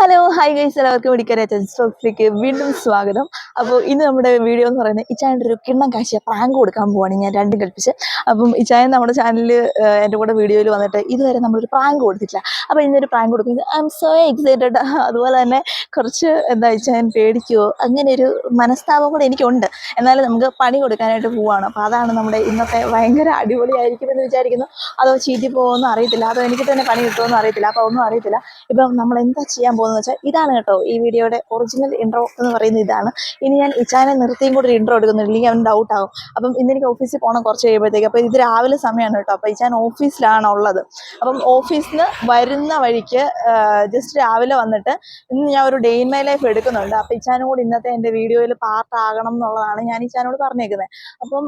Hello hi guys എല്ലാവർക്കും സ്റ്റോക്സിലേക്ക് വീണ്ടും സ്വാഗതം. അപ്പോൾ ഇന്ന് നമ്മുടെ വീഡിയോ എന്ന് പറയുന്നത് ഇച്ചായന്റെ ഒരു കിണ്ണം കാശിയ പ്രാങ്ക് കൊടുക്കാൻ പോവാണ്. ഞാൻ രണ്ടും കൽപ്പിച്ച്. അപ്പം ഇച്ചായൻ നമ്മുടെ ചാനലിൽ എന്റെ കൂടെ വീഡിയോയിൽ വന്നിട്ട് ഇതുവരെ നമ്മളൊരു പ്രാങ്ക് കൊടുത്തിട്ടില്ല. അപ്പോൾ ഇന്നൊരു പ്രാങ്ക് കൊടുക്കുന്നത് ഐ എം സോ എക്സൈറ്റഡ് അതുപോലെ തന്നെ കുറച്ച് എന്താ ഇച്ചായൻ പേടിക്കുമോ അങ്ങനെ ഒരു മനസ്താപം കൂടെ എനിക്കുണ്ട്. എന്നാലും നമുക്ക് പണി കൊടുക്കാനായിട്ട് പോവാണ്. അപ്പോൾ അതാണ് നമ്മുടെ ഇന്നത്തെ ഭയങ്കര അടിപൊളിയായിരിക്കുമെന്ന് വിചാരിക്കുന്നു. അതോ ചീറ്റി പോകുമെന്ന് അറിയത്തില്ല. അതോ എനിക്ക് തന്നെ പണി കിട്ടുമെന്ന് അറിയത്തില്ല. അപ്പോൾ ഒന്നും അറിയത്തില്ല. ഇപ്പം നമ്മൾ എന്താ ചെയ്യാൻ പോകുന്നത് വെച്ചാൽ ഇതാണ് കേട്ടോ ഈ വീഡിയോയുടെ ഒറിജിനൽ ഇൻട്രോ എന്ന് പറയുന്നത് ഇതാണ്. ഇനി ഞാൻ ഇച്ചാനെ നിർത്തിയും കൂടി ഇൻട്രോ എടുക്കുന്നുണ്ട് ഇല്ലെങ്കിൽ അവൻ ഡൗട്ട് ആവും. അപ്പം ഇന്ന് എനിക്ക് ഓഫീസിൽ പോകണം കുറച്ച് കഴിയുമ്പോഴത്തേക്ക്. അപ്പോൾ ഇത് രാവിലെ സമയമാണ് കേട്ടോ. അപ്പോൾ ഇച്ചാൻ ഓഫീസിലാണ് ഉള്ളത്. അപ്പം ഓഫീസിൽ നിന്ന് വരുന്ന വഴിക്ക് ജസ്റ്റ് രാവിലെ വന്നിട്ട് ഇന്ന് ഞാൻ ഒരു ഡേ ഇൻ മൈ ലൈഫ് എടുക്കുന്നുണ്ട്. അപ്പോൾ ഇച്ചാനും കൂടി ഇന്നത്തെ എന്റെ വീഡിയോയിൽ പാർട്ടാകണം എന്നുള്ളതാണ് ഞാൻ ഇച്ചാനോട് പറഞ്ഞേക്കുന്നത് അപ്പം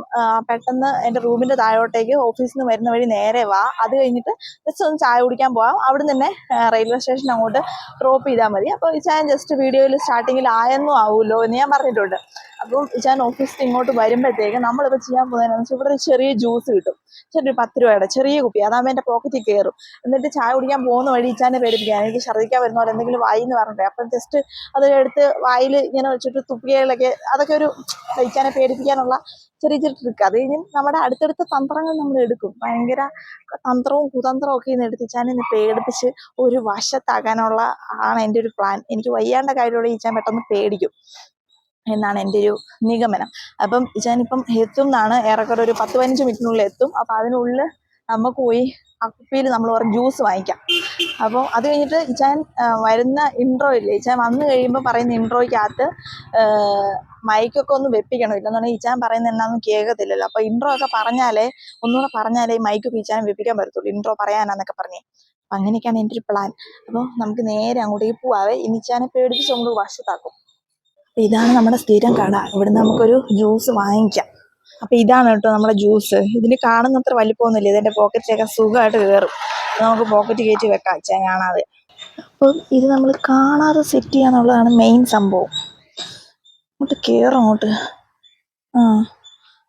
പെട്ടെന്ന് എന്റെ റൂമിന്റെ താഴോട്ടേക്ക് ഓഫീസിൽ നിന്ന് വരുന്ന വഴി നേരെ വാ. അത് കഴിഞ്ഞിട്ട് ജസ്റ്റ് ഒന്ന് ചായ കുടിക്കാൻ പോവാം. അവിടെ തന്നെ റെയിൽവേ സ്റ്റേഷൻ അങ്ങോട്ട് ഡ്രോപ്പ് ചെയ്താൽ മതി. അപ്പോൾ ഇച്ചാൻ ജസ്റ്റ് വീഡിയോയിൽ സ്റ്റാർട്ടിങ്ങിൽ ആയെന്നും ആവുമല്ലോ എന്ന് ഞാൻ പറഞ്ഞിട്ടുണ്ട്. അപ്പം ഞാൻ ഓഫീസിൽ ഇങ്ങോട്ട് വരുമ്പോഴത്തേക്ക് നമ്മളിപ്പോൾ ചെയ്യാൻ പോകുന്നതെന്ന് വെച്ചാൽ ഇവിടെ ഒരു ചെറിയ ജ്യൂസ് കിട്ടും. ചെറിയ പത്ത് രൂപയുടെ ചെറിയ കുപ്പി. അതാകുമ്പോൾ എന്റെ പോക്കറ്റിൽ കയറും എന്നിട്ട് ചായ കുടിക്കാൻ പോകുന്ന വഴി ഇച്ചാനെ പേടിപ്പിക്കാൻ എനിക്ക് ഛർദ്ദിക്കാൻ വരുന്ന പോലെ എന്തെങ്കിലും വായി എന്ന് പറഞ്ഞിട്ട്. അപ്പം ജസ്റ്റ് അത് എടുത്ത് വായിൽ ഇങ്ങനെ വെച്ചിട്ട് തുപ്പികളൊക്കെ അതൊക്കെ ഒരു ഇച്ചാനെ പേടിപ്പിക്കാനുള്ള ചെറിയ ചെറിയ ട്രിക്ക് അത് കഴിഞ്ഞ് നമ്മുടെ അടുത്തടുത്ത തന്ത്രങ്ങൾ നമ്മൾ എടുക്കും. ഭയങ്കര തന്ത്രവും കുതന്ത്രവും ഒക്കെ ഇന്ന് എടുത്തിച്ചാൻ ഇന്ന് പേടിപ്പിച്ച് ഒരു വശത്താകാനുള്ള ആണ് എന്റെ ഒരു പ്ലാൻ എനിക്ക് വയ്യാണ്ട കാര്യമുള്ള ഈച്ചാൻ പെട്ടെന്ന് പേടിക്കും. എന്നാണ് എന്റെ ഒരു നിഗമനം. അപ്പം ഞാനിപ്പം എത്തും എന്നാണ് ഏറെക്കുറെ ഒരു പത്ത് പതിനഞ്ച് മിനിറ്റിനുള്ളിൽ എത്തും. അപ്പം അതിനുള്ളിൽ നമുക്ക് പോയി ആ കുപ്പിയിൽ നമ്മൾ ഒരു ജ്യൂസ് വാങ്ങിക്കാം. അപ്പോൾ അത് കഴിഞ്ഞിട്ട് ഇച്ചാൻ വരുന്ന ഇൻട്രോ ഇല്ലേ? ഇച്ചാൻ വന്നു കഴിയുമ്പോൾ പറയുന്ന ഇൻട്രോയ്ക്കകത്ത് മൈക്കൊക്കെ ഒന്ന് വെപ്പിക്കണം ഇല്ലെന്നുണ്ടെങ്കിൽ ഇച്ചാൻ പറയുന്ന എന്നാന്നും കേൾക്കത്തില്ലല്ലോ. അപ്പോൾ ഇൻട്രോ ഒക്കെ പറഞ്ഞാലേ ഒന്നുകൂടെ പറഞ്ഞാലേ മൈക്ക് ഇച്ചാൻ വെപ്പിക്കാൻ പറ്റത്തുള്ളൂ. ഇൻട്രോ പറയാനാന്നൊക്കെ പറഞ്ഞേ. അപ്പം അങ്ങനെയൊക്കെയാണ് എന്റെ ഒരു പ്ലാൻ അപ്പോൾ നമുക്ക് നേരെ അങ്ങോട്ടേക്ക് പോവാവേ. ഇനി ഇച്ചാനെ പേടിപ്പിച്ച് നമ്മൾ വശത്താക്കും. ഇതാണ് നമ്മുടെ സ്ഥിരം കട. ഇവിടുന്ന് നമുക്കൊരു ജ്യൂസ് വാങ്ങിക്കാം. അപ്പം ഇതാണ് കേട്ടോ നമ്മുടെ ജ്യൂസ് ഇതിന് കാണുന്നത്ര വലിപ്പമൊന്നുമില്ല. ഇതിന്റെ പോക്കറ്റിലൊക്കെ സുഖമായിട്ട് കയറും. നമുക്ക് പോക്കറ്റ് കയറ്റി വെക്കാം. അച്ഛൻ കാണാതെ. അപ്പം ഇത് നമ്മൾ കാണാതെ സെറ്റ് ചെയ്യാന്നുള്ളതാണ് മെയിൻ സംഭവം. അങ്ങോട്ട് കയറും അങ്ങോട്ട്. ആ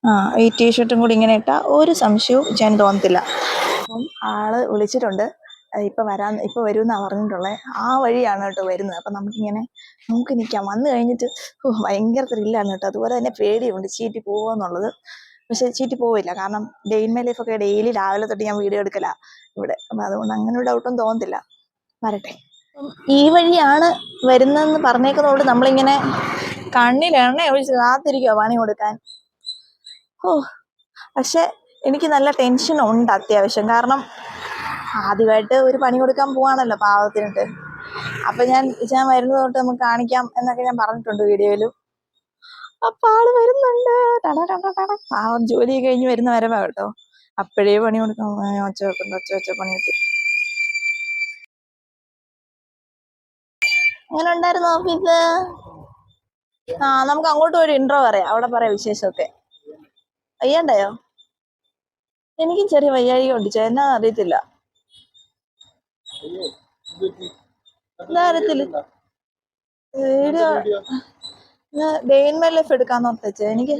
ആ ഈ ടീഷർട്ടും കൂടി ഇങ്ങനെ ഇട്ടാൽ ഒരു സംശയവും ഞാൻ തോന്നത്തില്ല. അപ്പം ആൾ വിളിച്ചിട്ടുണ്ട്. ഇപ്പൊ വരാൻ ഇപ്പം വരുമെന്നാണ് പറഞ്ഞിട്ടുള്ളത് ആ വഴിയാണ് കേട്ടോ വരുന്നത്. അപ്പം നമുക്കിങ്ങനെ നമുക്ക് നിൽക്കാം. വന്നു കഴിഞ്ഞിട്ട് ഭയങ്കര ത്രില്ലാണ് കേട്ടോ. അതുപോലെ തന്നെ പേടിയുണ്ട് ചീറ്റി പോവുക എന്നുള്ളത് പക്ഷെ ചീറ്റി പോവില്ല. കാരണം ഡെയിൻ മൈ ലൈഫൊക്കെ ഡെയിലി രാവിലെ തൊട്ട് ഞാൻ വീഡിയോ എടുക്കല ഇവിടെ. അപ്പം അതുകൊണ്ട് അങ്ങനെ ഒരു ഡൗട്ടും തോന്നത്തില്ല വരട്ടെ. ഈ വഴിയാണ് വരുന്നതെന്ന് പറഞ്ഞേക്കുന്നതുകൊണ്ട് നമ്മളിങ്ങനെ കണ്ണിൽ എണ്ണ ഒഴിച്ച് കാത്തിരിക്കുക പണി കൊടുക്കാൻ. ഓ പക്ഷെ എനിക്ക് നല്ല ടെൻഷൻ ഉണ്ട് അത്യാവശ്യം. കാരണം ആദ്യമായിട്ട് ഒരു പണി കൊടുക്കാൻ പോവാണല്ലോ പാവത്തിനിട്ട്. അപ്പൊ ഞാൻ ഞാൻ വരുന്നത് തൊട്ട് നമുക്ക് കാണിക്കാം എന്നൊക്കെ ഞാൻ പറഞ്ഞിട്ടുണ്ട് വീഡിയോയിലും. അപ്പൊ ആൾ വരുന്നുണ്ട്. ടട ടട ടട. ആ ജോലി കഴിഞ്ഞ് വരുന്ന വരവാ കേട്ടോ. അപ്പോഴേ പണി കൊടുക്കാൻ ഒച്ച വെക്കുന്നു ഒച്ച ഒച്ച പണി കിട്ടി. എങ്ങനെ ഉണ്ടായിരുന്നു ഓഫീസ്? ആ നമുക്ക് അങ്ങോട്ട് ഒരു ഇൻട്രോ പറയാം. അവിടെ പറയാം വിശേഷമൊക്കെ. വയ്യണ്ടായോ? എനിക്കും ചെറിയ വയ്യാഴിക ഉണ്ട്. ചേന്നാ അറിയത്തില്ല. അറിയത്തില്ല video? Day in my life എടുക്കാന്ന് ഓർത്തച്ചേ എനിക്ക്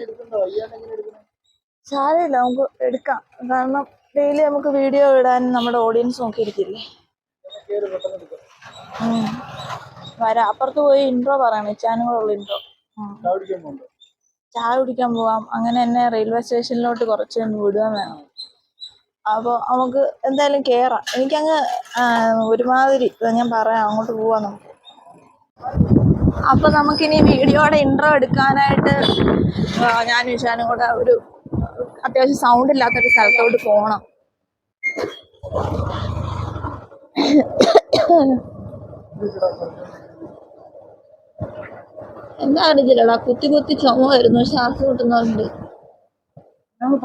സാരമില്ല നമുക്ക് എടുക്കാം. കാരണം ഡെയിലി നമുക്ക് വീഡിയോ ഇടാൻ നമ്മുടെ ഓഡിയൻസ് നോക്കിയിരിക്കില്ലേ. വരാം. അപ്പുറത്ത് പോയി ഇൻട്രോ പറയാം വെച്ചാനും കൂടെ ഉള്ള ഇൻട്രോ ചായ കുടിക്കാൻ പോവാം. അങ്ങനെ എന്നെ റെയിൽവേ സ്റ്റേഷനിലോട്ട് കുറച്ച് വിടുവാൻ വിടുകയും വേണം. അപ്പോൾ നമുക്ക് എന്തായാലും കയറാം എനിക്കങ്ങ് ഒരുമാതിരി. ഞാൻ പറയാം അങ്ങോട്ട് പോവാം നമുക്ക്. അപ്പൊ നമുക്കിനി വീഡിയോടെ ഇൻട്രോ എടുക്കാനായിട്ട് ഞാൻ ഇഷാനും കൂടെ ഒരു അത്യാവശ്യം സൗണ്ട് ഇല്ലാത്തൊരു സ്ഥലത്തോട്ട് പോകണം എന്താ അറിയില്ലടാ കുത്തി കുത്തി ചുമ വരുന്നു ശ്വാസം കിട്ടുന്നുണ്ട്. ഞങ്ങൾ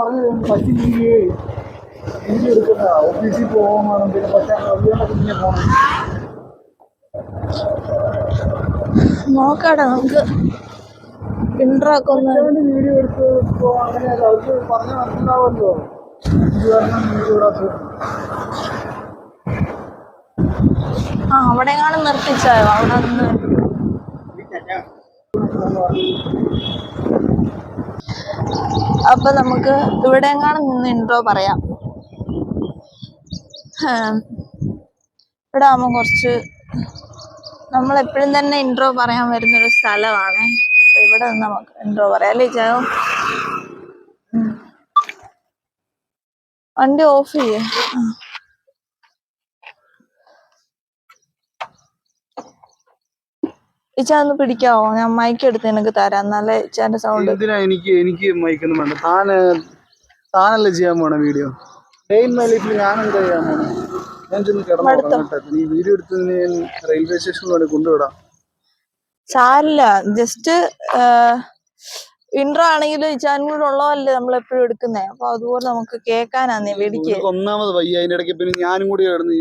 ഓഫീസിൽ പക്ഷേ പോകണം നോക്കാടാ നമുക്ക്. ഒക്കെ വീഡിയോ എടുത്ത് ഇപ്പോൾ അങ്ങനെയല്ല അവർക്ക് പറഞ്ഞ മനസ്സിലാവുമല്ലോ. ഇത് കാരണം വീഡിയോ ഇടാത്തത് ആ അവിടെ കാണും നിർത്തിച്ചായോ? അവിടെ നിന്ന് അപ്പൊ നമുക്ക് ഇവിടെ എങ്ങാനും നിന്ന് ഇൻട്രോ പറയാം. ഇവിടെ ആകുമ്പോൾ കുറച്ച് നമ്മൾ എപ്പോഴും തന്നെ ഇൻട്രോ പറയാൻ വരുന്നൊരു സ്ഥലമാണ്. ഇവിടെ നിന്ന് നമുക്ക് ഇൻട്രോ പറയാം. അല്ലേ ചായോ വണ്ടി ഓഫ് ചെയ്യേ. ഇച്ചാ ഒന്ന് പിടിക്കാവോ? ഞാൻ മൈക്ക് എടുത്ത് എനിക്ക് തരാം. എന്നാലേ ഇച്ചാന്റെ സൗണ്ട് എനിക്ക് എനിക്ക് മൈക്കൊന്നും വേണ്ട. താന് താനല്ലേ ചെയ്യാൻ പോണ വീഡിയോ ഡെയിൻ മൈ ലൈഫിൽ ഞാൻ എന്താ ചെയ്യാൻ പോണേ ഞാൻ ചെന്ന് കിടന്നു ഉറങ്ങട്ടെ. നീ വീഡിയോ എടുത്ത് ഞാൻ റെയിൽവേ സ്റ്റേഷനിൽ വരെ കൊണ്ടുവിടാം. സാരില്ല ജസ്റ്റ് ഇൻട്രോ ആണെങ്കിൽ ഇച്ചാനും കൂടെ ഉള്ളതല്ലേ നമ്മൾ എപ്പോഴും എടുക്കുന്നേ. അപ്പൊ അതുപോലെ നമുക്ക് കേൾക്കാനാന്നേ വെടിക്ക്. നിനക്ക് ഒന്നാമത് വയ്യ. അതിന്റെ ഇടയ്ക്ക് പിന്നെ ഞാനും കൂടി കിടന്ന്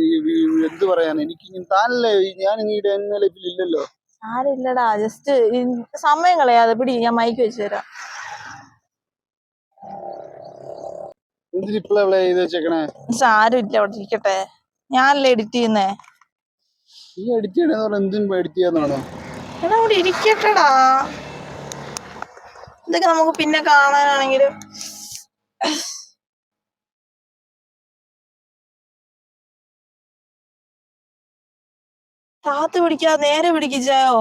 എന്ത് പറയാൻ എനിക്ക് താനല്ലേ ഞാൻ ലൈഫിൽ ഇല്ലല്ലോ. സാരില്ലടാ ജസ്റ്റ് സമയം കളയാതെ പിടി ഞാൻ മൈക്ക് വെച്ചു തരാം എന്തിന് ഇപ്പോഴെ ഇവിടെ ചെയ്ത് വെച്ചേക്കണേ സാരമില്ല അവിടെ ഇരിക്കട്ടെ. ഞാനല്ലേ എഡിറ്റ് ചെയ്യുന്നേ? ഈ എഡിറ്റ് എന്തിനും എഡിറ്റ് ചെയ്യാന്നാണോ? എടാ അവിടെ ഇരിക്കട്ടെടാ. ഇതൊക്കെ നമുക്ക് പിന്നെ കാണാനാണെങ്കിലും. താത്ത് പിടിക്കാ നേരെ പിടിക്കിച്ചായോ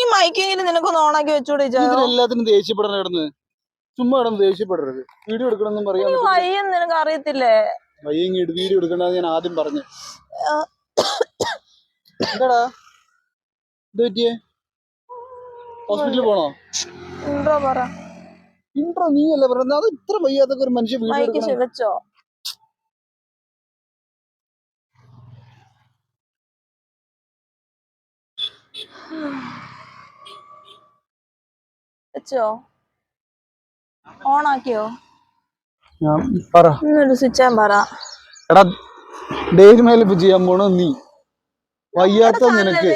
ഈ മൈക്കെങ്കിലും നിനക്കൊന്ന് ഓണാക്കി വെച്ചൂടെ എല്ലാത്തിനും ദേഷ്യപ്പെടണം കിടന്ന്. ചുമ്മാ കിടന്ന് ദേഷ്യപ്പെടരുത്. വീഡിയോ എടുക്കണമെന്നും പറയാൻ ഈ വയ്യെന്ന് നിനക്ക് അറിയത്തില്ലേ? വയ്യെങ്കിൽ വീഡിയോ എടുക്കണ്ടെന്ന് ഞാൻ ആദ്യം പറഞ്ഞു. എന്താടാ? എന്ത് പറ്റിയേ? ഹോസ്പിറ്റലിൽ പോണോ? ഇൻട്രോ പറ. ഇൻട്രോ നീ അല്ലേ പറയുന്നത് അത് ഇത്ര വയ്യാത്തൊക്കെ ഒരു മനുഷ്യ വീഡിയോ വെച്ചോ ഓണാക്കിയോ? ഞാൻ പറ. ഇന്നൊരു സ്വിച്ച് ഞാൻ പറ. എടാ ഡെയിലി മേലിപ്പ് ചെയ്യാൻ പോണോ നീ. വയ്യാത്ത നിനക്ക്.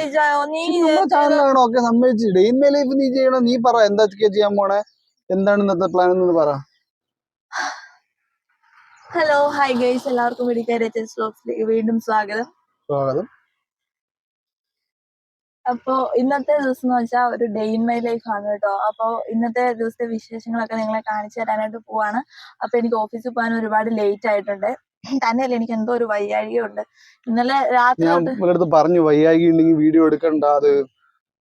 ചാനലാണോ? ഒക്കെ സമ്മതിച്ച്. ഡെയിൻ മേലിപ്പ് നീ ചെയ്യണോ? നീ പറ. എന്താ ചെയ്യാൻ പോണേ? എന്താണ് ഇന്നത്തെ പ്ലാൻ എന്ന് പറ. ഹലോ ഹായ് ഗൈസ് എല്ലാവർക്കും വീണ്ടും സ്വാഗതം. സ്വാഗതം. അപ്പോ ഇന്നത്തെ ദിവസം എന്ന് വെച്ചാൽ ഒരു ഡേ ഇൻ മൈ ലൈഫ് ആണ് കേട്ടോ. അപ്പോ ഇന്നത്തെ ദിവസത്തെ വിശേഷങ്ങളൊക്കെ നിങ്ങളെ കാണിച്ചു തരാനായിട്ട് പോവാണ്. അപ്പൊ എനിക്ക് ഓഫീസിൽ പോകാൻ ഒരുപാട് ലേറ്റ് ആയിട്ടുണ്ട്. തന്നെയല്ല എനിക്ക് എന്തോ ഒരു വയ്യാഴികയുണ്ട് ഇന്നലെ രാത്രി പറഞ്ഞു വയ്യാഴിക ഉണ്ടെങ്കിൽ വീഡിയോ എടുക്കണ്ട. അത്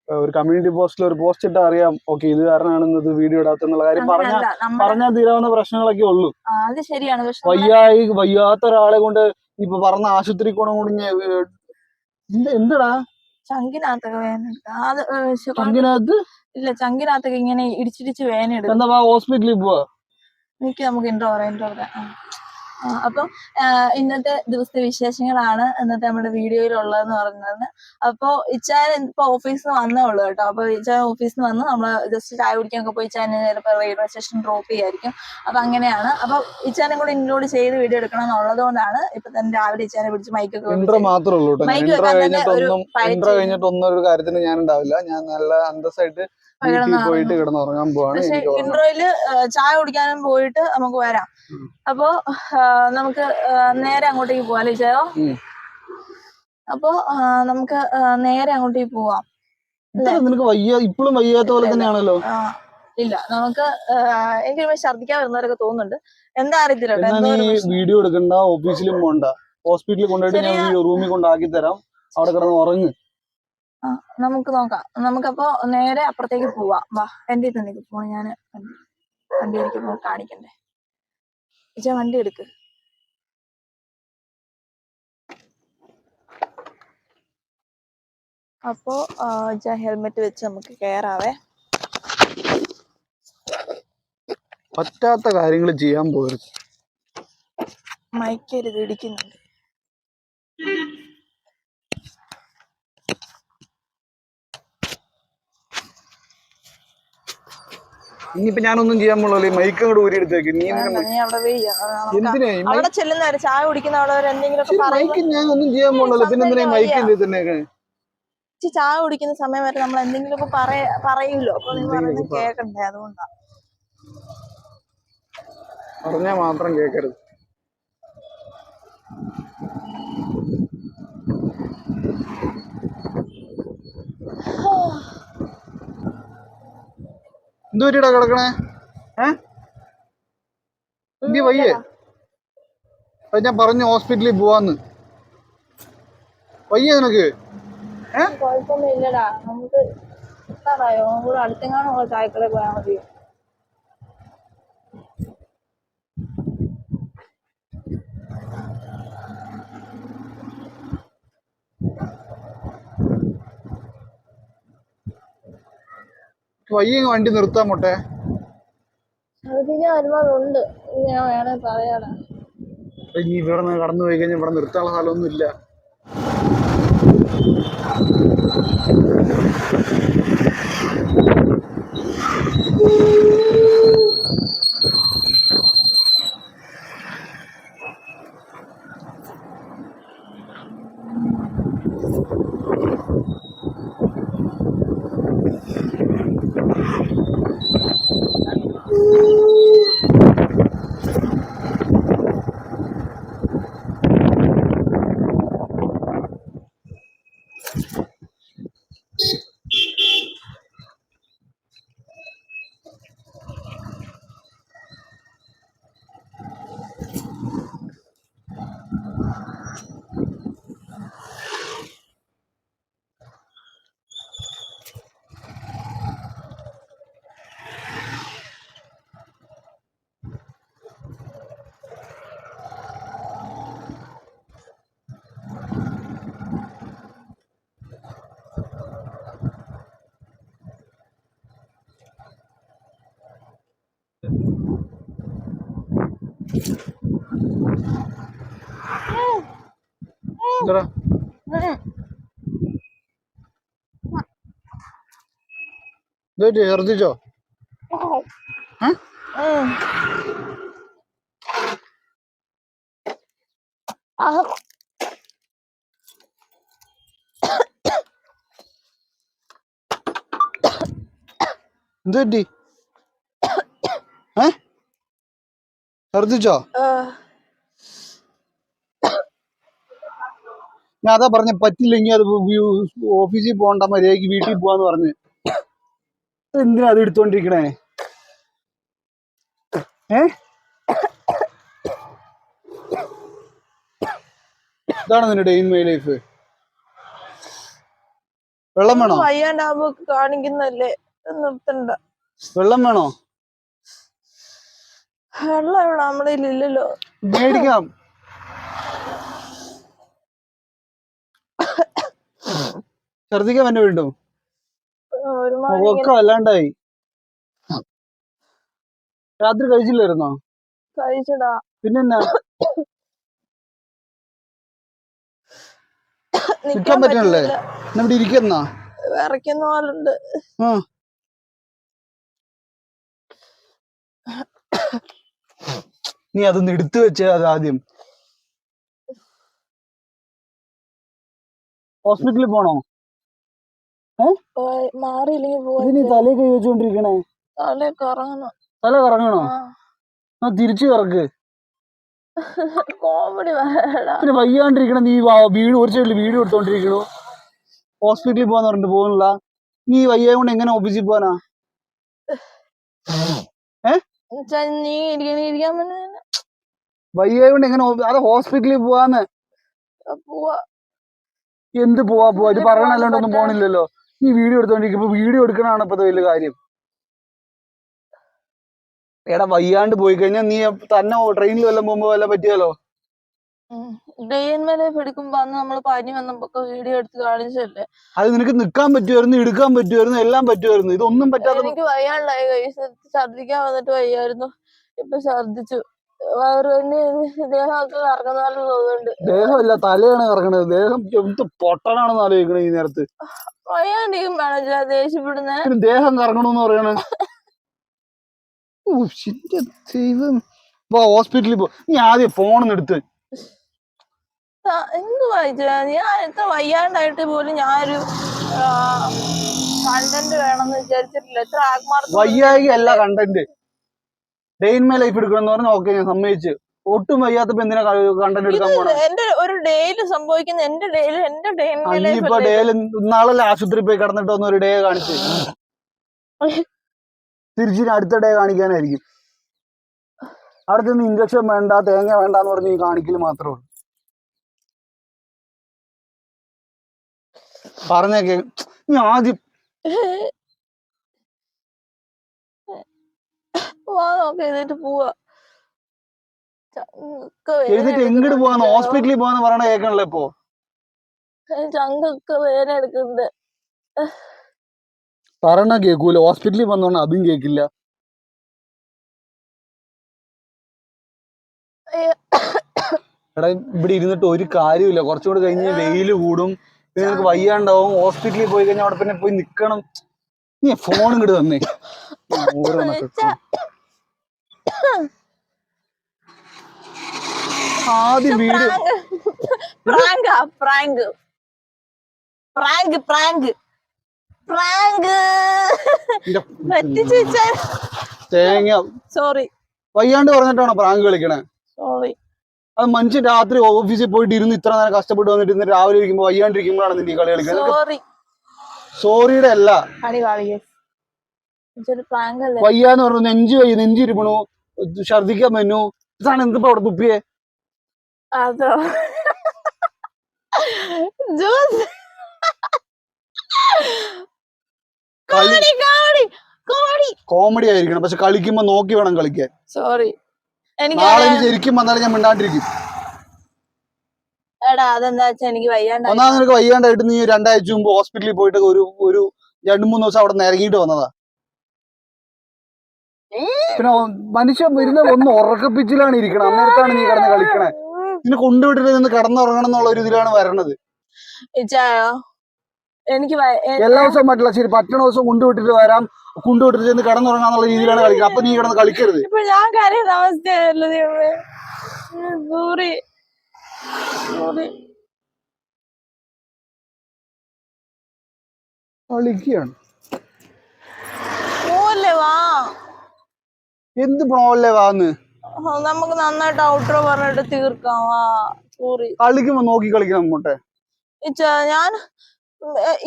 ഒരു കമ്മ്യൂണിറ്റി പോസ്റ്റിൽ ഒരു പോസ്റ്റ് ഇട്ടാ അറിയാം. ഓക്കെ ഇത് കാരണമാണ് ഇന്നത് വീഡിയോ ഇടാത്തുള്ള കാര്യം പറഞ്ഞ പറഞ്ഞാൽ തീരാവുന്ന പ്രശ്നങ്ങളൊക്കെ ഉള്ളൂ. അത് ശരിയാണ്. പക്ഷെ വയ്യായി വയ്യാത്ത ഒരാളെ കൊണ്ട് ഇപ്പൊ പറഞ്ഞ ആശുപത്രി കൊണം കൊണ്ട് എന്തെടാ? ചങ്കിനകത്തൊക്കെ വേദന അത് ചങ്കിനകത്ത്? ഇല്ല ചങ്കിനകത്തൊക്കെ ഇങ്ങനെ ഇടിച്ചിടിച്ച് വേദന എടുക്കും എന്താ ഹോസ്പിറ്റലിൽ പോവാ? എനിക്ക് നമുക്ക് ഇൻട്രോ പറയാം ഇൻട്രോ പറയാം. അപ്പം ഇന്നത്തെ ദിവസത്തെ വിശേഷങ്ങളാണ് ഇന്നത്തെ നമ്മുടെ വീഡിയോയിൽ ഉള്ളതെന്ന് പറയുന്നത് അപ്പോ ഇച്ചാൻ ഇപ്പൊ ഓഫീസിൽ നിന്ന് വന്നേ ഉള്ളൂ കേട്ടോ അപ്പൊ ഇച്ചാൻ ഓഫീസിൽ നിന്ന് വന്ന് നമ്മൾ ജസ്റ്റ് ചായ കുടിക്കാനൊക്കെ പോയി ഇച്ചാൻ ചിലപ്പോൾ റെയിൽവേ സ്റ്റേഷൻ ഡ്രോപ്പ് ചെയ്യായിരിക്കും അപ്പൊ അങ്ങനെയാണ് അപ്പൊ ഇച്ചാനെ കൂടെ ഇൻക്ലൂഡ് ചെയ്ത് വീഡിയോ എടുക്കണം എന്നുള്ളത് കൊണ്ടാണ് ഇപ്പൊ തന്നെ രാവിലെ ഇച്ചാനെ പിടിച്ച് മൈക്കൊക്കെ മാത്രമേ ഉള്ളൂ മൈക്ക് വെക്കാൻ തന്നെ ഒരു കഴിഞ്ഞിട്ടൊന്നും കാര്യത്തിന് ഞാൻ ഉണ്ടാവില്ല ഞാൻ നല്ല അന്തസ്സായിട്ട്. പോയിട്ട് കിടന്നുറങ്ങാൻ പോവാണ്. ഇൻട്രോയിൽ ചായ കുടിക്കാനും പോയിട്ട് നമുക്ക് വരാം. അപ്പോ നമുക്ക് നേരെ അങ്ങോട്ടേക്ക് പോവാം ലിജയോ. അപ്പോ നമുക്ക് നേരെ അങ്ങോട്ടേക്ക് പോവാം. നിനക്ക് വയ്യ ഇപ്പോഴും വയ്യാത്ത പോലെ തന്നെയാണല്ലോ. ഇല്ല. നമുക്ക് എനിക്ക് ഛർദിക്കാൻ വരുന്നവരൊക്കെ തോന്നുന്നുണ്ട്. എന്താ അറിയത്തില്ല. വീഡിയോ എടുക്കണ്ട ഓഫീസിലും പോണ്ട. ഹോസ്പിറ്റലിൽ കൊണ്ടുപോയിട്ട് ഞാൻ. റൂമിൽ കൊണ്ടാക്കി തരാം. അവിടെ കിടന്ന് ഉറങ്ങ്. നമുക്ക് നോക്കാം. നമുക്കപ്പോ നേരെ അപ്പുറത്തേക്ക് പോവാം. വാ എന്റെ തന്നെ നിൽക്ക് ഞാൻ കാണിക്കണ്ടേ? ഇച്ച വണ്ടി എടുക്ക്. അപ്പോ ഹെൽമെറ്റ് വെച്ച് നമുക്ക് കയറാവേ പറ്റാത്ത കാര്യങ്ങൾ ചെയ്യാൻ പോകരുത് മയക്കരുത് ഇടിക്കുന്നുണ്ട്. ഇനിയിപ്പോ ഞാനൊന്നും ചെയ്യാൻ പോലെ മൈക്കും കൂടെ ഊരി എടുത്തേക്ക് നീ എന്തിനാ അവിടെ ചെല്ലുന്നവര് ചായ കുടിക്കുന്ന അവിടെ എന്തെങ്കിലും മൈക്ക് ഞാൻ ഒന്നും ചെയ്യാൻ പോലെ പിന്നെ എന്തിനാ മൈക്ക് എന്ത് തന്നെ? ഇച്ചി ചായ കുടിക്കുന്ന സമയം വരെ നമ്മൾ എന്തെങ്കിലും ഒക്കെ പറയൂലോ. അപ്പൊ പറയുന്നത് കേക്കണ്ടേ അതുകൊണ്ടാ. പറഞ്ഞാ മാത്രം കേൾക്കരുത് എന്ത് പറ്റിയടാ കിടക്കണേ? ഏ? എന്തി വയ്യേ? അത് ഞാൻ പറഞ്ഞു ഹോസ്പിറ്റലിൽ പോവാന്ന്. വയ്യ നിനക്ക്? കുഴപ്പമൊന്നും ഇല്ലടാ നമുക്ക് എത്താറായോ നമുക്ക് അടുത്തെങ്ങാനും ചായക്കളെ പോയാൽ മതി വയ്യ വണ്ടി നിർത്താൻ മുട്ടെ ഛർദിക്കാൻ ഒരുപാടുണ്ട്. ഞാൻ വേണേ പറയാടാ ഇനി ഇവിടെ നിന്ന് കടന്നു പോയി കഴിഞ്ഞാൽ ഇവിടെ നിർത്താനുള്ള സ്ഥലമൊന്നും ഇല്ല. Thank എന്താടാ ഇതേറ്റ് ഛർദിച്ചോ? എന്ത് പറ്റി? ഛർദിച്ചോ ഞാൻ അതാ പറഞ്ഞ പറ്റില്ലെങ്കിൽ അത് ഓഫീസിൽ പോകണ്ട മര്യാദയ്ക്ക് വീട്ടിൽ പോവാന്ന് പറഞ്ഞ്. എന്തിനാ അത് എടുത്തോണ്ടിരിക്കണേ? ഏ? ഇതാണ് നിന്റെ ഡെയിൻ മൈ ലൈഫ് വെള്ളം വേണോ? വയ്യാണ്ടാവുമ്പോ കാണിക്കുന്നല്ലേ നിർത്തണ്ട. വെള്ളം വേണോ? വെള്ളം ഇവിടെ നമ്മുടെ ഇല്ലല്ലോ മേടിക്കാം. ഛർദിക്കാൻ തന്നെ വീണ്ടും. ഒക്കെ വല്ലാണ്ടായി. രാത്രി കഴിച്ചില്ലായിരുന്നോ? കഴിച്ചടാ. പിന്നെന്നാ? നിക്കാൻ പറ്റണല്ലേ? എന്നാ ഇവിടെ ഇരിക്കുന്ന? വിറയ്ക്കുന്ന പോലുണ്ട്. ആ. നീ അതൊന്ന് എടുത്തു വെച്ച അത് ആദ്യം. ഹോസ്പിറ്റലിൽ പോണോ? പോയി- മാറിയില്ലെങ്കിൽ പോയി ഇത് നീ തലയിൽ കൈ വെച്ചോണ്ടിരിക്കണേ തല തല കറങ്ങണോ? ആ. തിരിച്ചു കറക്ക്. കോമഡി പിന്നെ വയ്യാണ്ടിരിക്കണ നീ വീട് ഒരു സൈഡിൽ വീട് എടുത്തോണ്ടിരിക്കണു. ഹോസ്പിറ്റലിൽ പോവാന്ന് പറഞ്ഞിട്ട് പോകുന്നില്ല. നീ വയ്യ കൊണ്ട് എങ്ങനെ ഓഫീസിൽ പോവാനാ? ഏ? നീ ഇരിക്കാൻ ഇരിക്കാൻ പറ്റുന്ന വയ്യ കൊണ്ട് എങ്ങനെ അത് ഹോസ്പിറ്റലിൽ പോവാന്ന്. പോവാ. എന്ത് പോവാ പോവാ? ഇത് ഇതിന് പറയണല്ലാണ്ട് ഒന്നും പോകാൻ പോണില്ലല്ലോ. നീ വീഡിയോ എടുത്തോണ്ടിരിക്കുമ്പോ വീഡിയോ എടുക്കണാണ് ഇപ്പൊ വലിയ കാര്യം. എടാ വയ്യാണ്ട് പോയി കഴിഞ്ഞാൽ നീ തന്നെ ട്രെയിനിൽ വല്ലതും പോകുമ്പോ വല്ല പറ്റിയാലോ? അന്ന് നമ്മൾ പനി വന്നപ്പോ വീഡിയോ എടുത്ത് കാണിച്ചല്ലേ അത് നിനക്ക് നിക്കാൻ പറ്റുമായിരുന്നു എടുക്കാൻ പറ്റുമായിരുന്നു എല്ലാം പറ്റുമായിരുന്നു ഇതൊന്നും പറ്റാത്ത എനിക്ക് വയ്യാണ്ടായി. ഛർദിക്കാൻ വന്നിട്ട് വയ്യായിരുന്നു. ഇപ്പൊ ഛർദിച്ചു ദേഹമല്ല തലയാണ് കറങ്ങണത്. ദേഹം എന്ത് പൊട്ടനാണെന്ന് ആലോചിക്കണേ ഈ നേരത്ത്. ദേഹം കറങ്ങണമെന്ന് പറയണ. ദൈവം. ഹോസ്പിറ്റലിൽ പോ. നീ ആദ്യം ഫോൺ എടുത്ത്. എന്ത് വായിച്ചാ? ഞാൻ എത്ര വയ്യാണ്ടായിട്ട് പോലും ഞാനൊരു കണ്ടന്റ് വേണമെന്ന് വിചാരിച്ചിട്ടില്ല. എത്ര ആത്മാർത്ഥ വയ്യായി അല്ല കണ്ടന്റ് ഡെയിൻ മൈ ലൈഫ് എടുക്കണം പറഞ്ഞാൽ ഓക്കെ ഞാൻ സമ്മതിച്ച്. ഒട്ടും വയ്യാത്തപ്പോ എന്തിനാ കണ്ടന്റ് എടുക്കാൻ പോണേ? എന്റെ ഒരു ഡേയിൽ സംഭവിക്കുന്ന എന്റെ എന്റെ ഡേ ഇൻ ഇനിയിപ്പോ ഡേയിൽ നാളെ ആശുപത്രി പോയി കടന്നിട്ട് ഒന്ന് ഒരു ഡേ കാണിച്ചു? തിരിച്ചു അടുത്ത ഡേ കാണിക്കാനായിരിക്കും. അവിടെ ചെന്ന് ഇഞ്ചക്ഷൻ വേണ്ട തേങ്ങ വേണ്ട എന്ന് പറഞ്ഞ് കാണിക്കൽ മാത്രമേ ഉള്ളൂ. പറഞ്ഞേക്കെ. ഞാൻ ആദ്യം വാ നോക്കാം എന്നിട്ട് പോവാ. എങ്ങോട്ട് പോവാന്ന്? ഹോസ്പിറ്റലിൽ പോവാന്ന് പറയണ കേക്കണല്ലോ ഇപ്പോ? ചങ്കൊക്കെ വേദന എടുക്കുന്നുണ്ട്. പറയണ കേക്കൂല. ഹോസ്പിറ്റലിൽ വന്നോണ അതും കേക്കില്ല. എടാ ഇവിടെ ഇരുന്നിട്ട് ഒരു കാര്യമില്ല കുറച്ചും കൂടെ കഴിഞ്ഞ് വെയിൽ കൂടും. പിന്നെ നിനക്ക് വയ്യാണ്ടാവും. ഹോസ്പിറ്റലിൽ പോയി കഴിഞ്ഞാൽ അവിടെ പിന്നെ പോയി നിക്കണം. നീ ഫോൺ ഇങ്ങോട്ട് തന്നേ. ഓരോന്നൊക്കെ ആദ്യം വീട് prank. Prank prank. Prank prank. തേങ്ങ. സോറി. വയ്യാണ്ട് പറഞ്ഞിട്ടാണോ പ്രാങ്ക് കളിക്കണേ? സോറി. അത് മനുഷ്യൻ രാത്രി ഓഫീസിൽ പോയിട്ട് ഇരുന്ന് ഇത്ര നേരം കഷ്ടപ്പെട്ട് വന്നിട്ട് ഇന്ന് രാവിലെ ഇരിക്കുമ്പോ വയ്യാണ്ടിരിക്കുമ്പോഴാണ് നിന്റെ ഈ കളി കളിക്കുന്നത് സോറി. സോറിയുടെ അല്ലേ. വയ്യാന്ന് പറഞ്ഞു നെഞ്ചു വയ്യ നെഞ്ചിരിപ്പണു ഛർദിക്കാൻ മെനു ഇതാണ് എന്തിപ്പോ അവിടെ തുപ്പിയെ. അതോ? ജ്യൂസ് കോമഡി ആയിരിക്കണം. പക്ഷെ കളിക്കുമ്പോ നോക്കി വേണം കളിക്കാൻ. സോറി. നാളെ ശരിക്കും വന്നാലും ഞാൻ മിണ്ടാണ്ടിരിക്കും. എടാ അതെന്താ വെച്ചാ എനിക്ക് വയ്യാണ്ടായി. ഒന്നാമത് നിനക്ക് വയ്യാണ്ടായിട്ട് നീ രണ്ടാഴ്ച മുമ്പ് ഹോസ്പിറ്റലിൽ പോയിട്ട് ഒരു ഒരു രണ്ടു മൂന്ന് ദിവസം അവിടെ നിന്ന് ഇറങ്ങിയിട്ട് വന്നതാ. പിന്നെ മനുഷ്യൻ വരുന്ന ഒന്ന് ഉറക്കപ്പിച്ചിലാണ് ഇരിക്കണം. അന്നേരത്താണ് നീ കിടന്ന് കളിക്കണേ. നിന്നെ കൊണ്ടുവിട്ടിട്ട് നിന്ന് കടന്നുറങ്ങണം എന്നുള്ള ഒരു ഇതിലാണ് വരണത്. എനിക്ക് എല്ലാ ദിവസവും പറ്റില്ല. ശരി പറ്റണ ദിവസം കൊണ്ടുവിട്ടിട്ട് വരാം. കൊണ്ടുവിട്ടിട്ട് ചെന്ന് കിടന്നുറങ്ങാന്നുള്ള രീതിയിലാണ് കളിക്കുക അപ്പൊ നീ കിടന്ന് കളിക്കരുത്. ഇപ്പൊ ഞാൻ കരയുന്ന അവസ്ഥയല്ല ദൈവമേ. സോറി. സോറി. കളിക്കുകയാണ്. വാ. എന്ത് പ്രോബ്ലേ വാന്ന്? നമുക്ക് നന്നായിട്ട് ഔട്ടർ പറഞ്ഞിട്ട് തീർക്കാം. വാ സോറി കളിക്കുമ്പോ നോക്കി കളിക്കണം അങ്ങോട്ടെ. ഞാൻ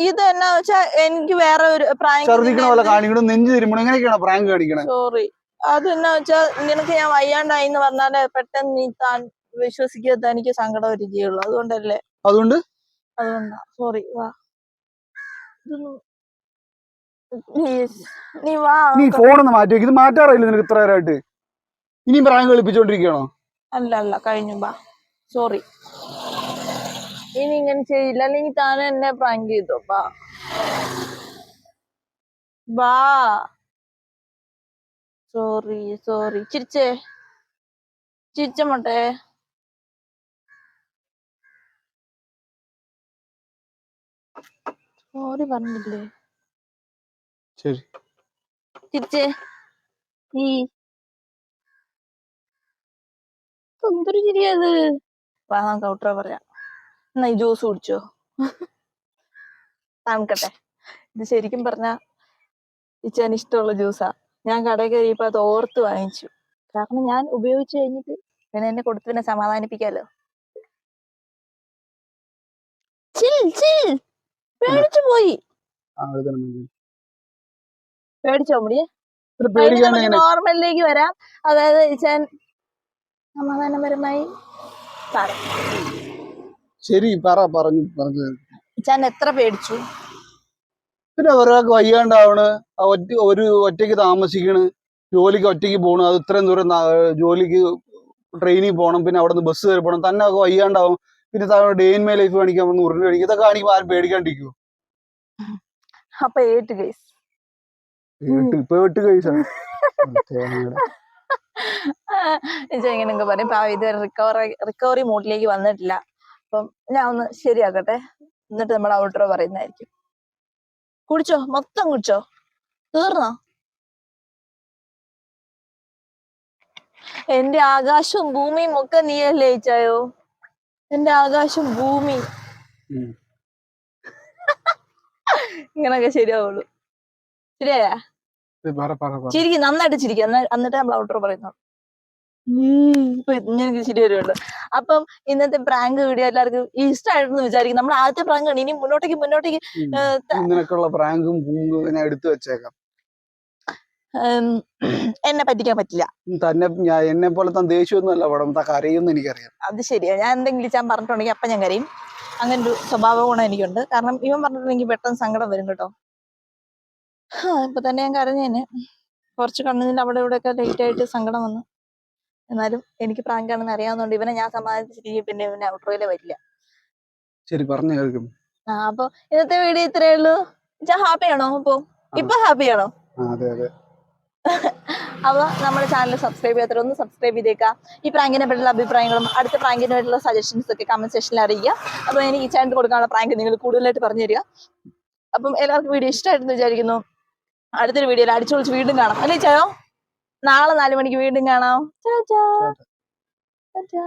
ഇത് എന്നാ വെച്ചാ എനിക്ക് വേറെ ഒരു ഛർദിക്കണ പോലെ പ്രാങ്ക് കാണിക്കണം നെഞ്ച് തിരുമ്പണം എങ്ങനെയൊക്കെയാണ് പ്രാങ്ക് കാണിക്കണേ? സോറി അത് എന്നാ വെച്ചാ നിനക്ക് ഞാൻ വയ്യാണ്ടായി എന്ന് പറഞ്ഞാൽ പെട്ടെന്ന് നീ താൻ വിശ്വസിക്കാത്ത എനിക്ക് സങ്കടം ഒരു വരികയുള്ളൂ. അതുകൊണ്ടല്ലേ? അതുകൊണ്ട്? അതുകൊണ്ടാ. സോറി വാ. ഇതൊന്ന് നീ വാ നീ ഫോണൊന്ന് മാറ്റി. വെക്ക്. ഇത് മാറ്റാറില്ല നിനക്ക് ഇത്ര നേരമായിട്ട്? ഇനിയും പ്രായം കളിപ്പിച്ചോണ്ടിരിക്കണോ അല്ല അല്ല കഴിഞ്ഞു ബാ. സോറി ഇനി ഇങ്ങനെ ചെയ്യില്ല. അല്ലെങ്കിൽ താൻ എന്നെ പ്രാങ്ക് ചെയ്തോ ബാ. ബാ. സോറി സോറി ചിരിച്ചേ. ചിരിച്ചമോട്ടെ സോറി പറഞ്ഞില്ലേ. ശരി. ചിരിച്ചേ ഈ എന്തൊരു ചിരിയത് വാ നമുക്ക് ഔട്ടറ പറയാം. എന്നാ ഈ ജ്യൂസ് കുടിച്ചോ? തണുക്കട്ടെ ഇത് ശരിക്കും പറഞ്ഞ ഇച്ചാൻ ഇഷ്ടമുള്ള ജ്യൂസാ ഞാൻ കടയിൽ കയറിയപ്പോ അത് ഓർത്ത് വാങ്ങിച്ചു. കാരണം ഞാൻ ഉപയോഗിച്ചു കഴിഞ്ഞിട്ട് പിന്നെ എന്നെ കൊടുത്തതിനെ സമാധാനിപ്പിക്കാലോ. ചിൽ ചിൽ. പേടിച്ചു പോയി. ആ. പേടിച്ചോ മുടിയെ എങ്ങനെ നോർമലിലേക്ക് വരാം. അതായത് ഞാൻ സമാധാനപരമായി ശരി പറ പറഞ്ഞു പറഞ്ഞു. ഞാൻ എത്ര പേടിച്ചു? പിന്നെ ഒരാൾക്ക് വയ്യാണ്ടാവണ്. ഒറ്റ ഒരു ഒറ്റയ്ക്ക് താമസിക്കണ്. ജോലിക്ക് ഒറ്റയ്ക്ക് പോകണം അത് ഇത്രയും ദൂരം ജോലിക്ക് ട്രെയിനിൽ പോകണം പിന്നെ അവിടെ നിന്ന് ബസ് കയറി പോകണം തന്നെ ഒക്കെ വയ്യാണ്ടാവും. പിന്നെ ഡേ ഇൻ മൈ ലൈഫ് കാണിക്കാൻ ഉരുണ്ട് കാണിക്കും. ഇതൊക്കെ കാണിക്കുമ്പോൾ ആരും പേടിക്കാണ്ടിരിക്കുവോ? അപ്പൊ ഏറ്റ് ഗൈസ് കഴിച്ചാണ് ഇങ്ങനെയൊക്കെ പറയും. പാവ ഇതുവരെ റിക്കവറി റിക്കവറി മോഡിലേക്ക് വന്നിട്ടില്ല. അപ്പം ഞാൻ ഒന്ന് ശരിയാക്കട്ടെ. എന്നിട്ട് നമ്മൾ ഔട്ടറോ പറയുന്നതായിരിക്കും. കുടിച്ചോ? മൊത്തം കുടിച്ചോ? തീർന്നോ? എന്റെ ആകാശവും ഭൂമിയും ഒക്കെ നീയല്ലേ ചായോ എന്റെ ആകാശം ഭൂമി. ഇങ്ങനൊക്കെ ശരിയാവുള്ളൂ. ശരിയായ? ചിരിക്കും നന്നായിട്ട് ചിരിക്കും. എന്നിട്ട് നമ്മൾ ഔട്ടർ പറയുന്നു. ഇപ്പൊ എനിക്ക് ചിരി വരുമല്ലോ അപ്പം ഇന്നത്തെ പ്രാങ്ക് വീഡിയോ എല്ലാവർക്കും ഇഷ്ടമായിരുന്നു വിചാരിക്കും. നമ്മൾ ആദ്യത്തെ പ്രാങ്ക് ഇനി മുന്നോട്ടേക്ക് മുന്നോട്ടേക്ക്. ഇങ്ങനെയൊക്കെയുള്ള പ്രാങ്കും എടുത്തു വെച്ചേക്കാം. എന്നെ പറ്റിക്കാൻ പറ്റില്ല. തന്നെ ഞാൻ എന്നെ പോലെ തന്നെ ദേഷ്യമൊന്നുമല്ല. പടം താ കരയുമെന്ന് എനിക്കറിയാം. അത് ശരിയാ. ഞാൻ എന്തെങ്കിലും ഞാൻ പറഞ്ഞിട്ടുണ്ടെങ്കിൽ അപ്പൊ ഞാൻ കരയും. അങ്ങനെ ഒരു സ്വഭാവ ഗുണം എനിക്കുണ്ട്. കാരണം ഇവൻ പറഞ്ഞിട്ടുണ്ടെങ്കിൽ പെട്ടെന്ന് സങ്കടം വരും കേട്ടോ. ഹാ, ഇപ്പൊ തന്നെ ഞാൻ കരഞ്ഞേനെ. കുറച്ച് കണ്ണുനീര് അവിടെ ഇവിടെ ഒക്കെ ലേറ്റ് ആയിട്ട് സങ്കടം വന്നു. എന്നാലും എനിക്ക് പ്രാങ്കാണെന്ന് അറിയാവുന്നതുകൊണ്ട് ഇവനെ ഞാൻ സമാധാനിച്ചിരിക്കും പിന്നെ ഇവനെ ഔട്ട്രോയിലെ വരില്ല. ശരി പറഞ്ഞു കേൾക്കും. ആ അപ്പൊ ഇന്നത്തെ വീഡിയോ ഇത്രയേ ഉള്ളൂ. ഹാപ്പി ആണോ അപ്പൊ ഇപ്പൊ ഹാപ്പി ആണോ? ആ അതെ അതെ. അപ്പൊ നമ്മുടെ ചാനൽ സബ്സ്ക്രൈബ് ചെയ്യാത്തവർ ഒന്ന് സബ്സ്ക്രൈബ് ചെയ്തേക്കാം. ഈ പ്രാങ്കിനെ പറ്റിയുള്ള അഭിപ്രായങ്ങളും അടുത്ത പ്രാങ്കിനെ പറ്റിയുള്ള സജഷൻസ് ഒക്കെ കമന്റ് സെക്ഷനിൽ അറിയിക്കുക. അപ്പൊ ഇനി ഈ ചാനൽ കൊടുക്കാനുള്ള പ്രാങ്ക് നിങ്ങൾ കൂടുതലായിട്ട് പറഞ്ഞു തരിക. അപ്പം എല്ലാവർക്കും വീഡിയോ ഇഷ്ടമായിട്ടെന്ന് വിചാരിക്കുന്നു. അടുത്തൊരു വീഡിയോയിൽ അടിച്ചു പൊളിച്ച് വീണ്ടും കാണാം അല്ലേ ചായോ നാളെ നാലു മണിക്ക് വീണ്ടും കാണാം ചാ ചാ. ചാ ചാ.